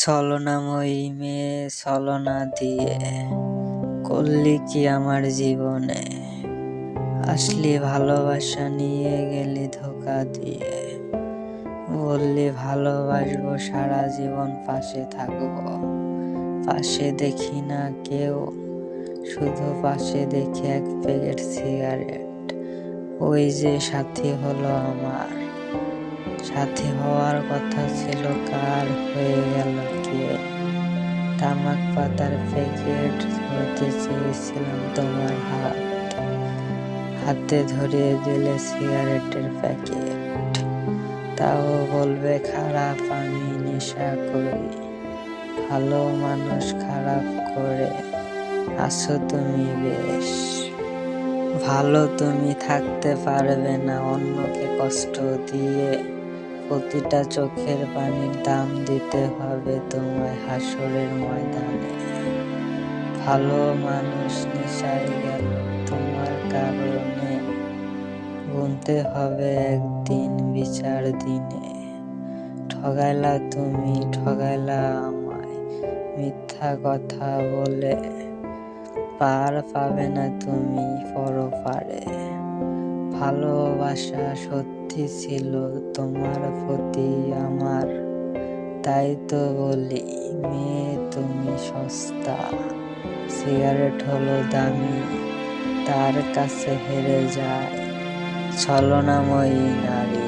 ছলনাময়ী মেয়ে ছলনা দিয়ে করলি কি আমার জীবনে? আসলি ভালোবাসা নিয়ে গেলি ধোকা দিয়ে। বললি ভালোবাসবো, সারা জীবন পাশে থাকব। পাশে দেখি না কেউ, শুধু পাশে দেখি এক প্যাকেট সিগারেট। ওই যে সাথী হলো আমার। সাথী হওয়ার কথা ছিল কার? তামাক পাতার প্যাকেট ধরতে চেয়েছিলাম তোমার হাত। হাতে ধরিয়ে দিলে সিগারেটের প্যাকেট তাও বলবে, খারাপ আমি নেশা করি। ভালো মানুষ খারাপ করে। আছো তুমি বেশ। ভালো তুমি থাকতে পারবে না অন্যকে কষ্ট দিয়ে। প্রতিটা চোখের পানির দাম দিতে হবে তোমায় হাসরের ময়দানে। ভালো মানুষ নেশায় গেল তোমার কারণে। গুনতে হবে একদিন বিচার দিনে। ঠগাইলা তুমি, ঠগাইলা আমায় মিথ্যা কথা বলে। পার পাবে না তুমি ভালোবাসা সত্যি ছিল তোমার প্রতি আমার। তাই তো বলি, মেয়ে তুমি সস্তা, সিগারেট হলো দামি, তার কাছে হেরে যায়, ছলনাময়ী নারী।